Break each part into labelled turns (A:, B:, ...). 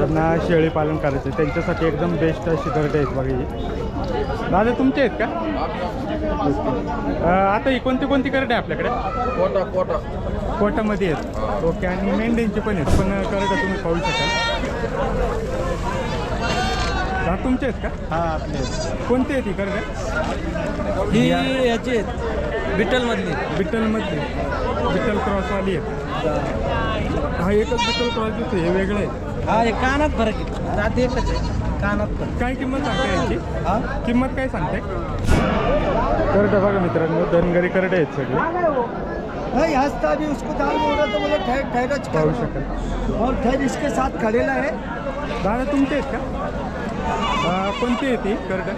A: ज्यांना शेळी पालन करायचं आहे, त्यांच्यासाठी एकदम बेस्ट अशी करडे आहेत बघा ही. दादा तुमचे आहेत का? आता ही कोणती कोणती करडे आहे आपल्याकडे?
B: कोटा कोटा.
A: कोटामध्ये आहेत. ओके आणि मेंढ्यांचे पण आहेत पण करडे तुम्ही पाहू शकाल. हा तुमचे आहेत का?
C: हा आपले
A: कोणते आहेत ही करडे?
C: ही याची आहेत. विठ्ठलमधली.
A: बिट्टलमधले बिट्टल क्रॉसवाली आहेत. हा एकच बिट्टल क्रॉस दिसतो हे वेगळं आहे
C: हा हे कानात फरक आहे. रात एकच आहे. कानात फरक.
A: काय किंमत सांगते याची?
C: हा?
A: किंमत काय सांगते करडे बघा मित्रांनो धनगरी करडे आहेत सगळे.
D: नहीं हंसता भी उसको दाल बोल रहा तो बोले ठहर ठहरो
A: पाहू शकाल.
D: और ठहर इसके साथ खड़ेला है.
A: दादा तुमचे आहेत का? अं, कोणती आहे ती करडे?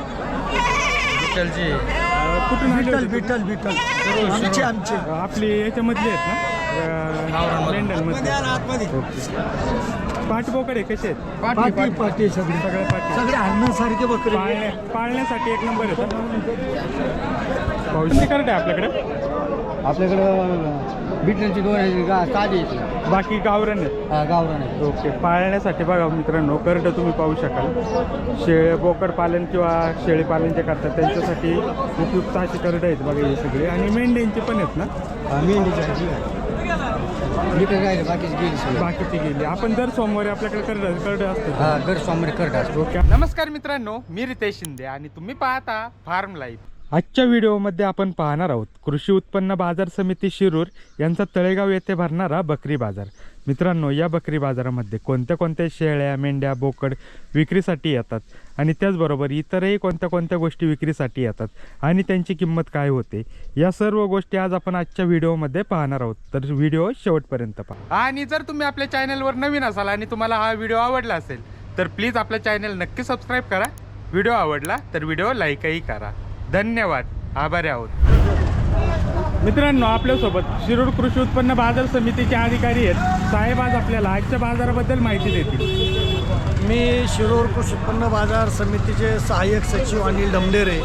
C: विठ्ठलची
A: अं, कुठून आले होते?
D: आमचे आमचे.
A: आपली याच्यामधली आहेत ना? मेंढलमधले ओके. पाठबोकड आहे कसे आहेत?
D: पाटी पाटी सगळे.
A: सगळ्या पाठी.
D: सगळे बकरे.
A: पाळण्या पाळण्यासाठी एक नंबर येतात पाऊस करत आहे आपल्याकडे?
D: आपल्याकडं दोन आहे गा ताजी
A: बाकी गावरण आहेत?
D: हा, गावरान आहे
A: ओके. पाळण्यासाठी बघा मित्रांनो करडं तुम्ही पाहू शकाल. शेळ बोकड पालन किंवा शेळी पालन जे करतात त्यांच्यासाठी उपयुक्त अशी करडं आहेत बघा हे सगळे. आणि मेंढ्यांचे पण आहेत ना?
D: हा, मेंढीची आहे, आहे. विठ्ठल राहिले बाकीची गेली सगळी.
A: बाकीची गेली. आपण दर सोमवारी आपल्याकडे करडं करडं असतं.
D: हा दर सोमवारी करत असतो.
A: ओके. नमस्कार मित्रांनो मी रितेश शिंदे आणि तुम्ही पाहता फार्म लाईफ आजच्या व्हिडिओमध्ये आपण पाहणार आहोत कृषी उत्पन्न बाजार समिती शिरूर यांचा तळेगाव येथे भरणारा बकरी बाजार. मित्रांनो या बकरी बाजारामध्ये कोणत्या कोणत्या शेळ्या मेंढ्या बोकड विक्रीसाठी येतात? आणि त्याचबरोबर इतरही कोणत्या कोणत्या गोष्टी विक्रीसाठी येतात? आणि त्यांची किंमत काय होते? या सर्व गोष्टी आज आपण आजच्या व्हिडिओमध्ये पाहणार आहोत. तर व्हिडिओ शेवटपर्यंत पहा. आणि जर तुम्ही आपल्या चॅनलवर नवीन असाल आणि तुम्हाला हा व्हिडिओ आवडला असेल तर प्लीज आपल्या चॅनल नक्की सबस्क्राईब करा. व्हिडिओ आवडला तर व्हिडिओ लाईकही करा. धन्यवाद. आभारी आहोत. मित्रांनो आपल्यासोबत शिरूर कृषी उत्पन्न बाजार समितीचे अधिकारी आहेत. साहेब आज आपल्याला आजच्या बाजाराबद्दल माहिती देतील.
D: मी शिरूर कृषी उत्पन्न बाजार समितीचे सहाय्यक सचिव अनिल डमडेरे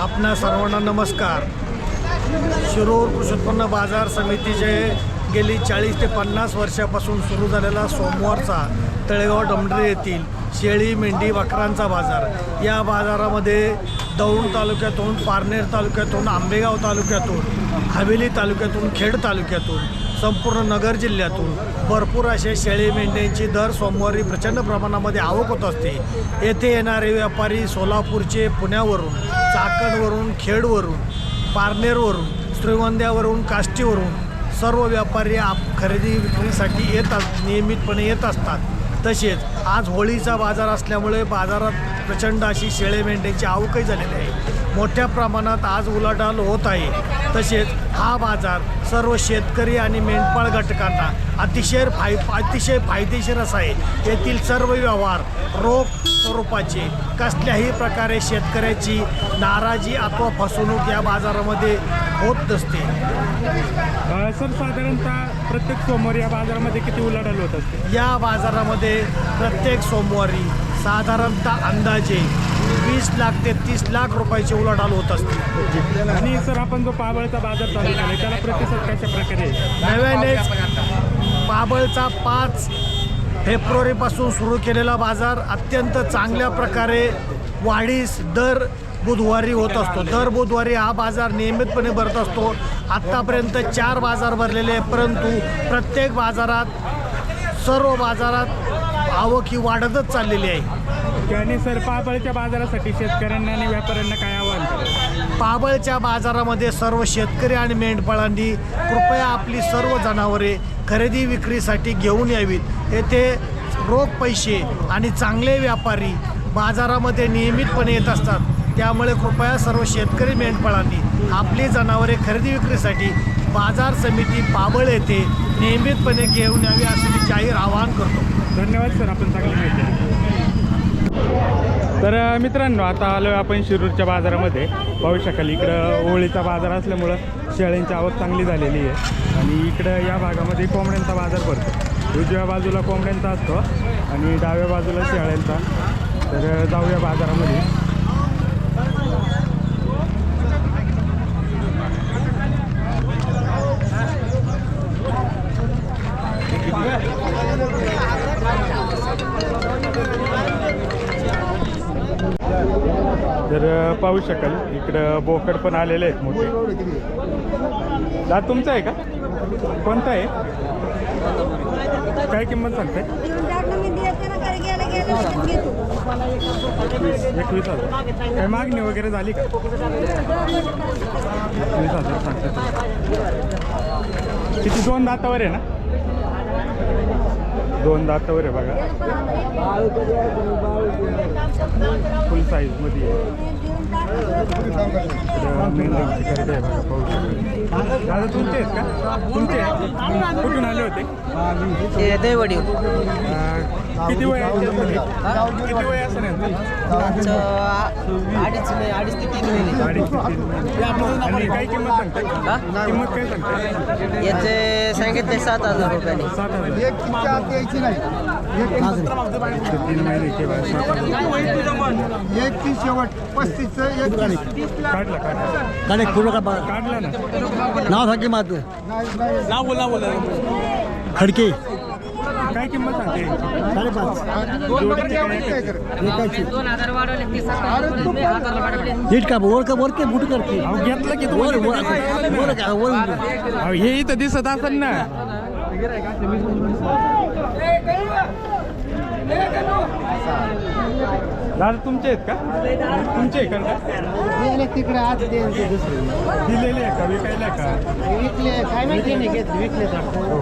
D: आपणा सर्वांना नमस्कार. शिरूर कृषी उत्पन्न बाजार समितीचे गेली चाळीस ते पन्नास वर्षापासून सुरू झालेला सोमवारचा तळेगाव डमडरे येथील शेळी मेंढी बकरांचा बाजार. या बाजारामध्ये दौंड तालुक्यातून पारनेर तालुक्यातून आंबेगाव तालुक्यातून हवेली तालुक्यातून खेड तालुक्यातून संपूर्ण नगर जिल्ह्यातून भरपूर असे शेळी मेंढ्यांची दर सोमवारी प्रचंड प्रमाणामध्ये आवक होत असते. येथे येणारे व्यापारी सोलापूरचे पुण्यावरून चाकणवरून खेडवरून पारनेरवरून श्रीवंद्यावरून काष्टीवरून सर्व व्यापारी आप खरेदी विक्रीसाठी येतात नियमितपणे येत असतात. तसेच आज होळीचा बाजार असल्यामुळे बाजारात प्रचंड अशी शेळे मेंढ्यांची आवकही झालेली आहे. मोठ्या प्रमाणात आज उलाढाल होत आहे. तसेच हा बाजार सर्व शेतकरी आणि मेंढपाळ घटकांना अतिशय फाय अतिशय फायदेशीर असा आहे. येथील सर्व व्यवहार रोख स्वरूपाचे. कसल्याही प्रकारे शेतकऱ्याची नाराजी अथवा फसवणूक या बाजारामध्ये होत नसते.
A: सर साधारणतः प्रत्येक सोमवारी या बाजारामध्ये किती उलाढाल होत असते?
D: या बाजारामध्ये प्रत्येक सोमवारी साधारणतः अंदाजे वीस लाख ते तीस लाख रुपयाची उलाढाल होत असते
A: आणि सर आपण जो पाबळचा बाजार चालू केला त्याला प्रतिसाद कशा प्रकारे आहे?
D: नव्यानेच बाबळचा पाच फेब्रुवारीपासून सुरू केलेला बाजार अत्यंत चांगल्या प्रकारे वाढीस दर बुधवारी होत असतो. दर बुधवारी हा बाजार नियमितपणे भरत असतो. आत्तापर्यंत चार बाजार भरलेले आहे परंतु प्रत्येक बाजारात सर्व बाजारात आवक ही वाढतच चाललेली आहे.
A: आणि सर पाबळच्या बाजारासाठी शेतकऱ्यांना आणि व्यापाऱ्यांना काय आव्हान कराल
D: पाबळच्या बाजारामध्ये सर्व शेतकरी आणि मेंढपाळांनी कृपया आपली सर्व जनावरे खरेदी विक्रीसाठी घेऊन यावीत. येथे रोख पैसे आणि चांगले व्यापारी बाजारामध्ये नियमितपणे येत असतात. त्यामुळे कृपया सर्व शेतकरी मेंढपाळांनी आपली जनावरे खरेदी विक्रीसाठी बाजार समिती पाबळ येथे नियमितपणे घेऊन यावी असे मी जाहीर आवाहन करतो.
A: धन्यवाद सर आपण चांगली माहिती. तर मित्रांनो आता आलो आपण शिरूरच्या बाजारामध्ये. पाहू शकाल इकडं होळीचा बाजार असल्यामुळं शेळ्यांची आवक चांगली झालेली आहे. आणि इकडं या भागामध्ये कोंबड्यांचा बाजार भरतो. उजव्या बाजूला कोंबड्यांचा असतो आणि डाव्या बाजूला शेळ्यांचा. तर जाऊया बाजारामध्ये. पाहू शकाल. इकडं बोकड पण आलेले आहेत मोठे. दात तुमचा आहे का? कोणता आहे? काय किंमत सांगते एकवीस हजार. काय मागणी वगैरे झाली का? एकवीस हजार सांगतात किती? दोन दातावर आहे ना? दोन दातावर आहे बघा. फुल साईजमध्ये आहे. दादा तुमचे आहेत का तुमचे आहेत? कुठून आले होते
C: ते दैवडी
A: किती वय आहे यांचं? किती वय असं नाही?
C: अडीच नाही अडीच ते तीन महिने.
A: आणि काय किंमत सांगताय? किंमत काय सांगताय?
C: याचे सांगितले सात हजार रुपयाने.
A: सात हजार. एक ते तीन महिने केव्हा
D: एक तीस शेवट पस्तीसचं एक
A: काढला काढला.
D: पूर्ण का
A: काढला ना.
D: नाव सांगे माझं नाव बोला बोला. खडके.
A: काय किंमत सांगते?
D: साडेपाच.
A: जोडीची काय एकाची?
D: नीट का वर का वर के बुट करते
A: घेतलं की
D: वर वर वर का वर
A: अहो हे इथं दिसत असेल ना. दादा तुमचे आहेत का? तुमचे आहे का
D: तिकडे आज ते दुसरे.
A: दिलेले आहे का? विकायला का?
D: विकले काय माहिती नाही घेत विकले
A: हो.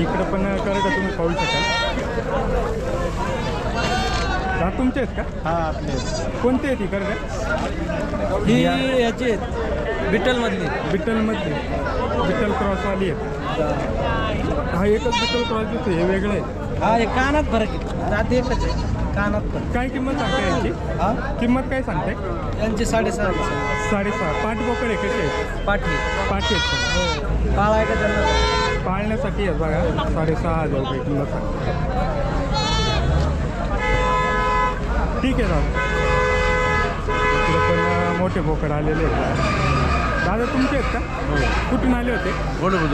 A: इकडं पण करत तुम्ही पाहू शकाल. दादा तुमचे आहेत का?
D: हा आपले
A: कोणते आहेत ही करड?
C: ही याची विठ्ठल मधली
A: बिट्टलमधले बिट्टल क्रॉसवाली आहेत हा एकच बिट्टल क्रॉस दिसतो हे वेगळं आहे.
C: हा हे कानात फरक आहे. जात एकच आहे. कानात
A: काय किंमत सांगताय यांची?
C: हा?
A: किंमत काय सांगताय?
C: यांचे साडेसहा
A: साडेसहा. पाच बोकड आहे कसे आहेत
C: पाठी
A: पाच आहेत का?
C: हो. काळा आहे का त्यांना?
A: पाळण्यासाठी आहे बघा. साडेसहा हजार रुपये किंमत सांगते ठीक आहे दादा इकडे पण अं, मोठे बोकड आलेले आहेत. दादा तुमचे आहेत का? कुठून आले होते?
D: बोल
A: अं,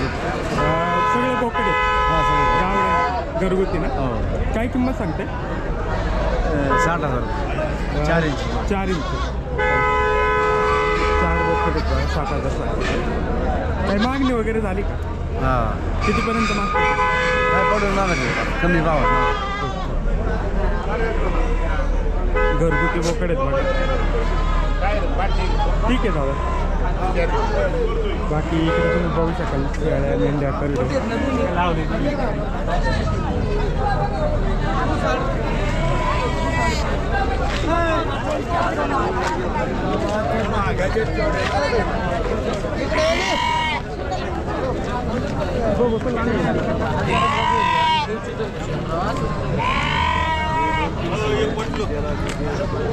A: सगळे बोकड?
D: हा सगळे
A: गावडे घरगुती ना?
D: हो.
A: काय किंमत सांगते
D: साठ हजार चार इंच.
A: चार इंच. चार बोकड सात हजार सांगते काही मागणी वगैरे झाली का?
D: हा.
A: कितीपर्यंत मागते
D: काय पडून ना कमी भाव
A: घरगुती बोकड आहेत बघा. ठीक आहे दादा. बाकी इकडे तुम्ही बघू शकाल. शेळ्या मेंढ्या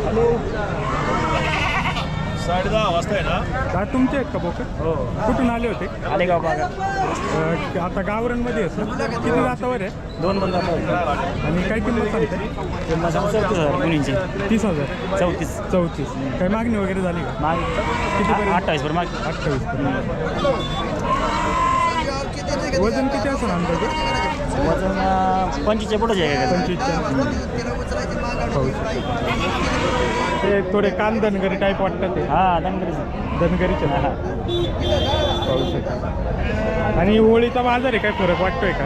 A: हॅलो.
D: साडे दहा वाजता आहे ना?
A: दादा तुमचे आहेत का बोकड?
D: हो.
A: कुठून आले होते?
D: आलेगाव भागात.
A: अं, आता गावरांमध्ये असं किती जातावर आहे?
D: दोन बंद
A: आणि काय किंमत सांगते
D: चौतीस हजार दोन्हींची
A: तीस हजार?
D: चौतीस.
A: चौतीस. काय मागणी वगैरे झाली का?
D: माग
A: कितीपर्यंत?
D: अठ्ठावीस बरं माग
A: अठ्ठावीस वजन किती असं अंदाजे?
D: वजन पंचवीसच्या पुढे आहे का?
A: पंचवीसच्या. पाहू शकतो. ते थोडे कान धनगरी टाईप वाटतात ते.
D: हा दनगरीच
A: धनगरीचे. ना पाहू शकतो. आणि होळीचा बाजार आहे काय फरक वाटतोय का?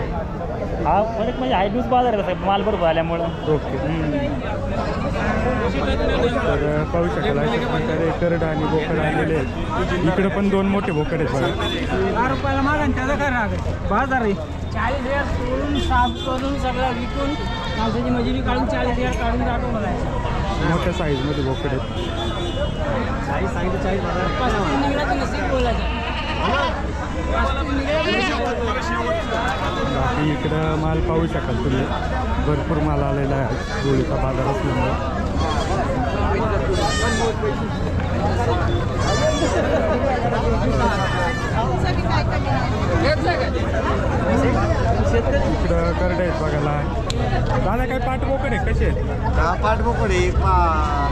D: हा फरक म्हणजे हायड्यूस बाजार आहे तसं माल बरोबर आल्यामुळं.
A: ओके. तर पाहू शकाल अशा प्रकारे करड आणि बोकड आलेले आहेत. इकडे पण दोन मोठे बोकड आहेत बघा.
C: दहा रुपयाला मागा त्याचा काय राग बाजार आहे. चाळीस हजार सोडून साफ करून सगळं विकून माणसाची मजुरी काढून चाळीस हजार काढून जातो मला
A: मोठ्या साईजमध्ये बोकड आहेत.
C: चाळीस सांगितलं चाळीस निघला तर नसेल
A: बाकी इकडं माल पाहू शकाल तुम्ही. भरपूर माल आलेला आहे. होळीचा बाजार असल्यामुळे इकडं करडे आहेत बघायला. दादा काय पाठ बोकड आहे कसे आहेत?
B: हा पाठबोकडे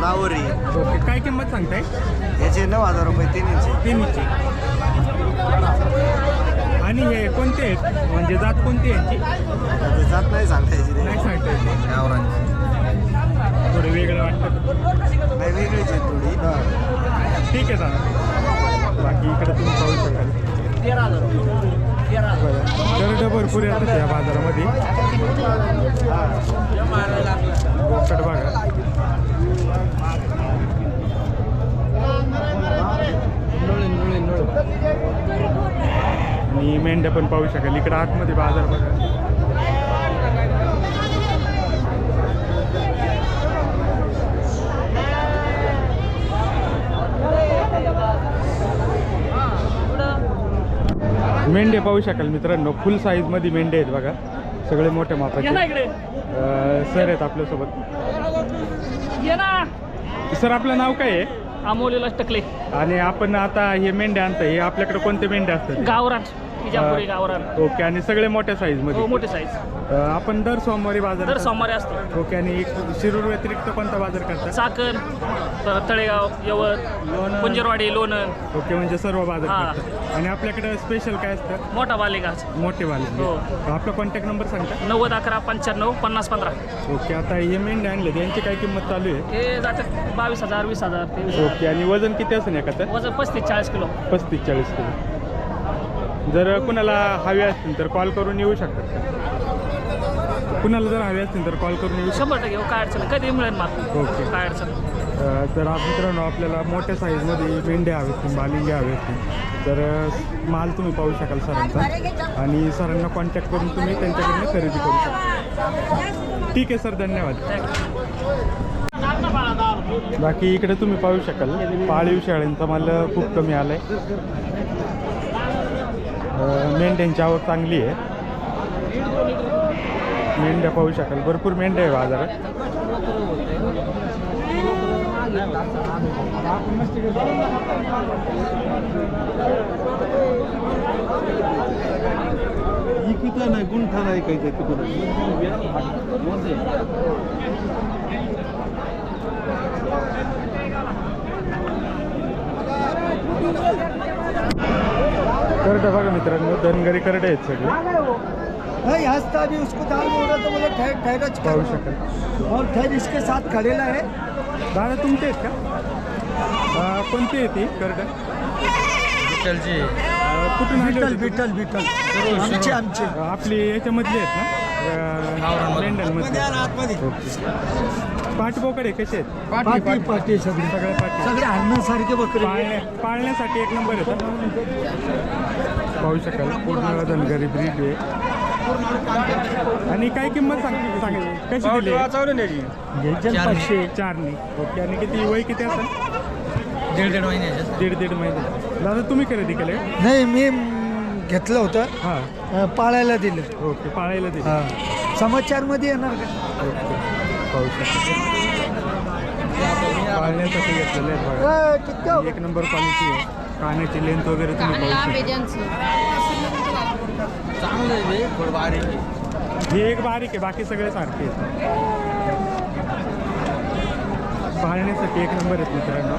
B: नावरी
A: ओके काय किंमत सांगताय?
B: याचे नऊ हजार रुपये तीन इंची.
A: तिन्हीची आणि हे कोणते आहेत? म्हणजे जात कोणती आहे यांची?
B: जात नाही सांगता याची
A: नाही सांगता.
B: गावरांची
A: थोडे वेगळं वाटतं
B: नाही वेगळीच आहे थोडी
A: ठीक आहे दादा बाकी इकडे तुम्ही पाहू शकाल बरं. दरड भरपूर येतात या बाजारामध्ये. बोकड बघा. आणि मेंढ्या पण पाहू शकाल. इकडं आतमध्ये बाजार बघा. मेंढे पाहू शकाल मित्रांनो. फुल साईजमध्ये मेंढे आहेत बघा. सगळे मोठ्या मापाचे. सर आहेत आपल्यासोबत. सर आपलं नाव काय आहे?
C: अमोलीला टकले.
A: आणि आपण आता हे मेंढे आणताय. हे आपल्याकडे कोणते मेंढे असतात?
C: गावरान. विजापुरी गावरान
A: ओके आणि सगळे मोठ्या साईज
C: हो
A: मध्ये
C: मोठे साईज
A: अं, आपण दर सोमवारी बाजार
C: दर सोमवारी असतो.
A: ओके आणि एक शिरूर व्यतिरिक्त कोणता बाजार करता?
C: चाकण परत तळेगाव यवत कुंजरवाडी लोणन
A: ओके म्हणजे सर्व बाजार
C: हा.
A: आणि आपल्याकडे स्पेशल काय असतं?
C: मोठा बालेगाज
A: मोठे वाले
C: हो.
A: आपला कॉन्टॅक्ट नंबर सांगता?
C: नव्वद अकरा पंच्याण्णव पन्नास पंधरा.
A: ओके आता हे मेंढे आणले यांची काय किंमत चालू आहे?
C: हे जातात बावीस हजार वीस हजार तेवीस
A: ओके आणि वजन किती असेल एखादं
C: वजन पस्तीस चाळीस किलो.
A: पस्तीस चाळीस किलो. जर कुणाला हवे असतील तर कॉल करून येऊ शकतात. का कुणाला जर हवे असतील तर कॉल करून येऊ
C: शंभर टक्के हो, काय अडचण नाही. कधी मिळेल माल
A: ओके.
C: काय अडचण नाही.
A: तर आप- मित्रांनो आपल्याला मोठ्या साईजमध्ये मेंढे हवे असतील मालिंगे हवे असतील. तर अ, माल तुम्ही पाहू शकाल सरांचा. आणि सरांना कॉन्टॅक्ट करून तुम्ही त्यांच्याकडनं खरेदी करू शकता. ठीक आहे सर धन्यवाद. बाकी इकडे तुम्ही पाहू शकाल. पाळीव शेळ्यांचा माल खूप कमी आला आहे मेंढ्यांची आवक चांगली आहे. मेंढ्या पाहू शकाल. भरपूर मेंढ्या आहे बाजारात.
B: इकिता नाही गुंठा नाही काही काही
A: करडं बघा मित्रांनो धनगरी करडे आहेत सगळे.
D: हंसता भी उसको दाल बोल रहा तो बोले ठहर ठहरच
A: पाहू
D: कर
A: शकाल.
D: और ठहर इसके साथ खड़ेला है।
A: दादा तुमचे आहेत का? कोणते आहेत ती करडं? अं, कुठून
D: विठ्ठल
A: होते?
D: विठ्ठल विठ्ठल. आमचे आमचे.
A: आपली याच्यामधले आहेत ना? लेंडनमधले कसे आहेत?
D: पाटी पाटी सगळे.
A: पाठी.
D: सगळे हरणासारखे बकरे.
A: पाळण्या पाळण्यासाठी एक नंबर येतात पाहू शकाल. पूर्ण धनगरी ब्रीड आहे. आणि काय किंमत सांग सांगेल कशी दिली?
D: घ्यायचे ना पाचशे
A: चारनी. ओके. आणि किती वय किती असेल?
B: दीड दीड महिन्याचे.
A: दीड दीड महिने. दादा तुम्ही खरेदी केले? का?
D: नाही मी घेतलं होतं.
A: हां.
D: अ, पाळायला दिलं.
A: ओके पाळायला दिली.
D: हा. समाचारमध्ये येणार का?
A: ओके. पाहू शकता. पाळण्यासाठी घेतलेलं आहे बघा.
D: अ, किती हो?
A: एक नंबर क्वालिटी आहे. कानाची लेंथ वगैरे तुम्ही पाहू शकता.
B: चांगलं आहे थोडं बारीक आहे.
A: हे एक बारीक आहे बाकी सगळे सारखे आहेत. पाहण्यासाठी एक नंबर आहेत मित्रांनो.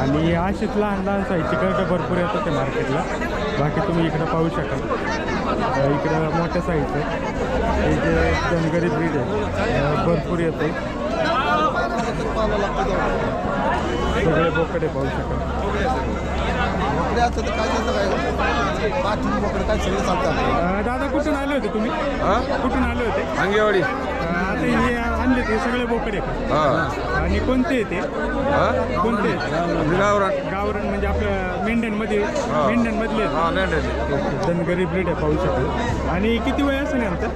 A: आणि अशीच लहान लहान साईजची कर्ज भरपूर येतात ते मार्केटला. बाकी तुम्ही इकडं पाहू शकाल. इकडं मोठ्या साईज आहे. हे जे धनगरी ब्रीड आहे भरपूर येते सगळे बोकडे पाहू शकाल. दादा कुठून आले होते तुम्ही? कुठून आले होते?
E: अंगेवाडी
A: आता हे आणले ते सगळे बोकडे
E: हा.
A: आणि कोणते ते?
E: हा?
A: कोणते आहेत?
E: गावरान.
A: गावरण म्हणजे आपल्या मेंढ्यांमध्ये मेंढ्यांमधले आहेत.
E: हा मेंढ्याचे.
A: धनगरी ब्रीड आहे पाहू शकाल आणि किती वय असेल यांचं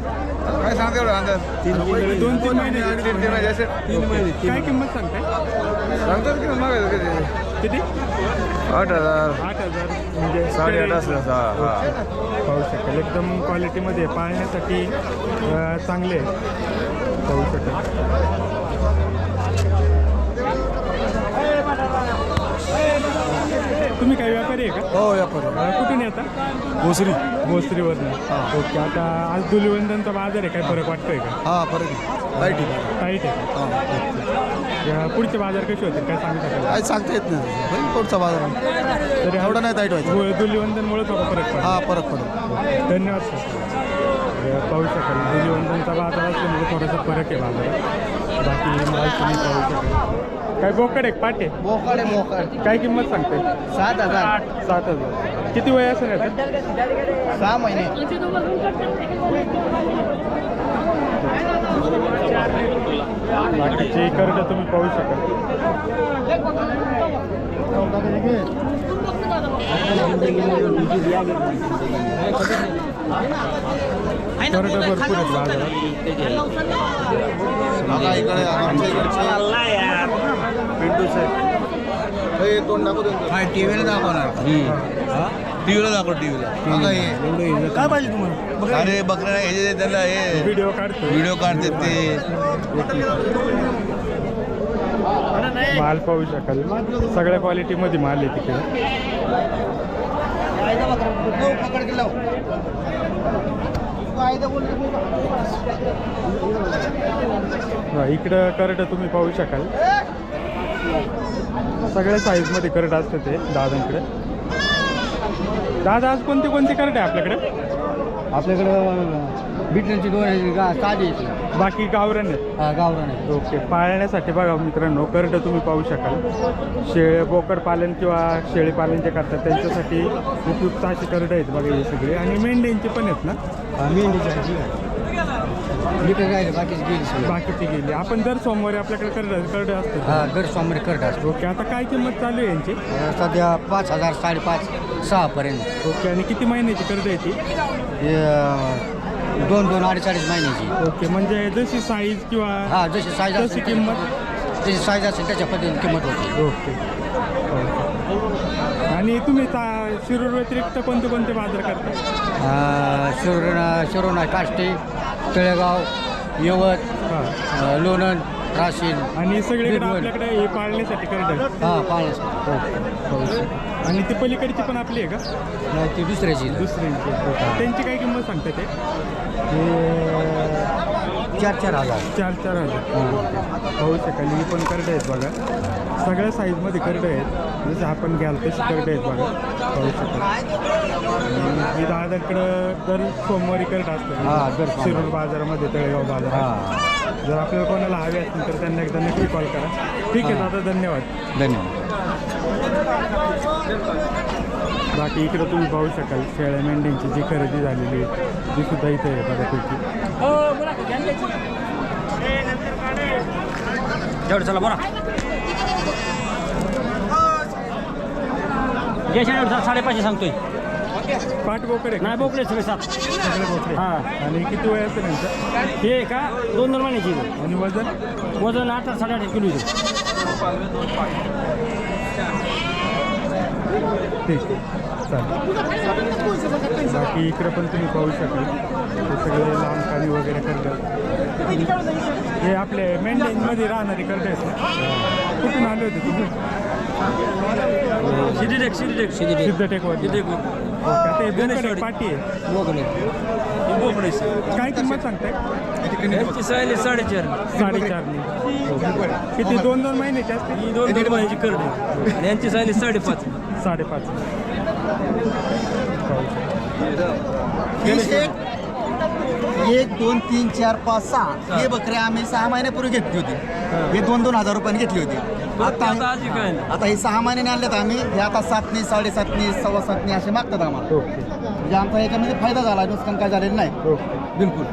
E: काय सांगते एवढं अंदाज?
A: दोन तीन महिने
E: तीन तीन महिने असे. तीन महिने.
A: काय किंमत सांगताय?
E: सांगतात की मागायचं किती
A: किती?
E: आठ हजार.
A: आठ हजार. म्हणजे
E: साडेआठ असलं हा हा.
A: पाहू शकाल एकदम क्वालिटीमध्ये पाळण्यासाठी अं, चांगले आहे. पाहू शकाल तुम्ही काय व्यापारी आहे का?
D: हो व्यापारी.
A: अं, कुठून येता
D: भोसरी.
A: भोसरीवरनं. ओके आता आज धुलिवंदनचा बाजार आहे काय फरक वाटतोय का?
D: हा बरं की लाइट आहे.
A: टाईट आहे? या पुढचे बाजार कसे होतील? काय सांगू शकाल?
D: काय सांगता येत नाही. होईल पुढचा बाजार
A: तरी
D: एवढं नाही टाईट व्हायचं.
A: धुलिवंदनमुळे थोडा फरक पडतो
D: हा फरक पडेल.
A: धन्यवाद सर. पाहू शकाल. धुलीवंदनचा बाजार असल्यामुळे थोडासा फरक आहे बाजारात. बाकी माल तुम्ही पाहू शकाल. काय बोकड एक पाटे
B: मोकळ आहे मोकळ
A: काय किंमत सांगते
B: सात हजार.
A: सात हजार. किती वय असेल याचं?
B: सहा महिने.
A: बाकीची कर्ज तुम्ही पाहू शकाल. कर्ज भरपूर आहेत बाजारात.
B: बघा इकडे आमच्या इकडचे पिंटू हे तोंड दाखव टीव्हीला दाखवणार. टीव्हीला दाखव टीव्हीला. बघा हे.
D: काय पाहिजे तुम्हाला?
B: अरे बकऱ्या हे त्याला हे.
A: व्हिडिओ काढतो
B: व्हिडिओ काढतात ते.
A: माल पाहू शकाल. सगळ्या क्वालिटीमध्ये माल आहे तिकडे. हा, इकडं करड तुम्ही पाहू शकाल. सगळ्या साईजमध्ये करड असतं ते दादांकडे. दादा आज कोणती कोणती करड आहे आपल्याकडे?
C: आपल्याकडं बिटनची दोन आहे गा साधी आहे
A: बाकी गावरण आहेत?
C: हा गावरान आहे
A: ओके पाळण्यासाठी बघा मित्रांनो करड तुम्ही पाहू शकाल. शेळे बोकड पालन किंवा शेळी पालन जे करतात त्यांच्यासाठी उपयुक्त अशी करड आहेत बघा हे सगळे. आणि मेंढ्यांची पण आहेत ना?
C: मेंढीची भाजी बाकीची गेली सगळी.
A: बाकीची गेली. आपण दर सोमवारी आपल्याकडे करड करड असतात
C: हा दर सोमवारी करत असतो.
A: ओके आता काय किंमत चालू आहे यांची?
C: सध्या पाच हजार साडेपाच सहापर्यंत.
A: ओके आणि किती महिन्याची कर्ज आहे ती?
C: हे अं, दोन दोन अडीच अडीच महिन्याची.
A: ओके म्हणजे जशी साईज किंवा
C: हा जशी साईज
A: तशी
C: असेल
A: किंमत?
C: त्याची साईज असेल त्याच्या पद्धतीने किंमत होती.
A: ओके. आणि तुम्ही ता- शिरूर व्यतिरिक्त कोणते कोणते बाजार करता?
C: शिरोना शिरोना काष्टी तळेगाव यवत
A: हां.
C: अं, लोणंद राशीन.
A: आणि सगळीकडे
C: बिरवल.
A: आपल्याकडे हे पाळण्यासाठी आहे
C: हा पाण्यास
A: आणि ती पलीकडची पण आपली आहे का?
C: नाही ती दुसऱ्याची.
A: दुसऱ्यांची. त्यांची काय किंमत सांगता ते?
C: ते चार चार हजार.
A: चार चार हजार पाहू शकाल ही पण करडे आहेत बघा. सगळ्या साईजमध्ये करडे आहेत. जसं आपण घ्याल तशी करडे आहेत बघा. पाहू शकाल. आणि ही दादाकडं दर सोमवारी करड
C: हा,
A: असतं
C: सोमवारी.
A: शिरूर बाजारामध्ये तळेगाव बाजारात.
C: हा.
A: जर आपल्याला कोणाला हवे असतील तर त्यांना एकदा नक्की कॉल करा. ठीक आहे दादा धन्यवाद.
C: धन्यवाद.
A: बाकी इकडं तुम्ही पाहू शकाल शेळ्या मेंढ्यांची जी खरेदी झालेली आहे ती सुद्धा इथे आहे बऱ्यापैकी.
C: जेवढं चला बोला. साडेपाचशे सांगतोय.
A: पाठ बोकड?
C: नाही बोकडे सगळे सात
A: सगळे बोकडे.
C: हा.
A: आणि किती वय असेल यांचं
C: हे का? दोन दोन महिन्याची आहे.
A: आणि वजन?
C: वजन आठ साडेआठ किलो आहे.
A: ठीक. चालेल. बाकी इकडं पण तुम्ही पाहू शकाल सगळे लांब कानी वगैरे करतात. हे आपले मेंढ्यांमध्ये राहणारे करत आहेत ना. कुठून आले होते तुम्ही?
C: शिदीडेक शिदीडेक
A: सिद्धटेकवर ओके आता हे बोकडे पाटी आहे.
C: बोकडे. बोकडे
A: काय किंमत सांगताय?
C: यांची सायले साडेचार.
A: साडेचारनी किती? दोन दोन महिन्याचे असते
C: ही दोन दीड महिन्याची करडे. आणि यांची सायले साडेपाच.
A: साडेपाच.
B: तीस एक दोन तीन चार पाच सहा. हे. बकऱ्या आम्ही सहा महिन्यापूर्वी घेतली होती. हे. दोन दोन हजार रुपयाने घेतली होती. आता
C: काय.
B: आता हे सहा महिन्याने आणलेत आम्ही. हे आता सातनी साडेसातनी सव्वा सातनी असे मागतात आम्हाला. म्हणजे आमचा याच्यामध्ये फायदा झाला. नुकसान काय झालेलं नाही. बिलकुल.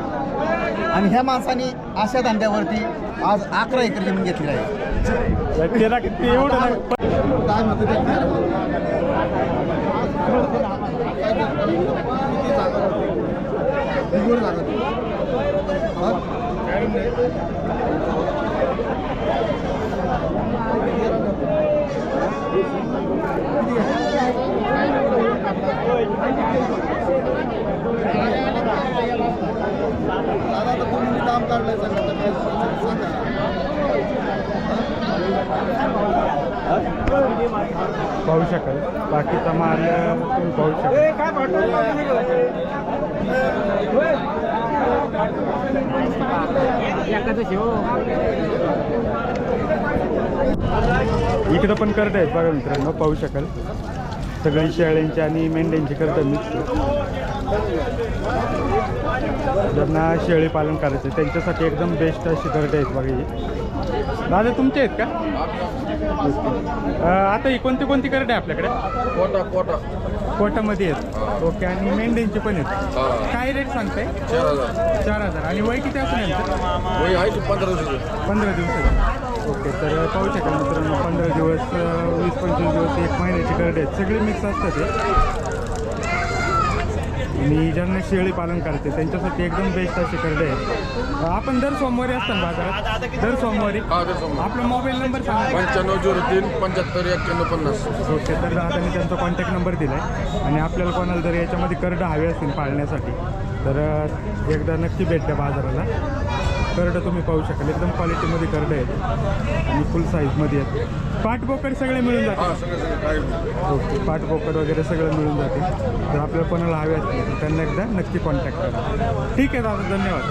B: आणि ह्या माणसाने अशा धंद्यावरती आज अकरा एकर जमीन घेतली आहे.
A: त्याला किती एवढं नाही.
B: काय म्हणतो काम काढलंय
A: पाहू शकाल. बाकीचा माल तुम्ही पाहू शकाल. इकडं पण करत आहेत बघा मित्रांनो पाहू शकाल. सगळी शेळ्यांची आणि मेंढ्यांची करत मिक्स ज्यांना शेळी पालन करायचं आहे, त्यांच्यासाठी एकदम बेस्ट अशी करत आहेत बघा दादा तुमचे आहेत का. अं, आता ही कोणती कोणती करडे आहे आपल्याकडे?
E: कोटा कोटा.
A: कोटामध्ये आहेत. ओके आणि मेंढ्यांचे पण आहेत. काय रेट सांगताय?
E: चार हजार.
A: चार हजार. आणि वय किती असेल यांचं?
E: वय आहे की पंधरा दिवसाचं
A: पंधरा दिवसाचे ओके तर पाहू शकाल मित्रांनो पंधरा दिवस अं, वीस पंचवीस दिवस एक महिन्याची करडे आहेत. सगळे मिक्स असतात आणि ज्यांना शेळी पालन करते त्यांच्यासाठी एकदम बेस्ट असे करडे आहेत. आपण दर सोमवारी असतात बाजारात दर सोमवारी आपला मोबाईल नंबर सांगा.
E: पंच्याण्णव झिरो तीन पंच्याहत्तर एक्क्याण्णव पन्नास.
A: ओके तर दादाने त्यांचा कॉन्टॅक्ट नंबर दिला आहे आणि आपल्याला कोणाला जर याच्यामध्ये करडं हवे असतील पाळण्यासाठी तर एकदा नक्की भेट द्या बाजाराला. करडं तुम्ही पाहू शकाल. एकदम क्वालिटीमध्ये करडं आहेत. आणि फुल साईजमध्ये आहेत. पाठबोकड सगळे मिळून
E: हा
A: जातात
E: सगळं सगळं काय
A: ओके पाठबोकड वगैरे सगळं मिळून जाते तर आपल्याला कोणाला हवे असतील तर त्यांना एकदा नक्की कॉन्टॅक्ट करा. ठीक आहे दादा धन्यवाद.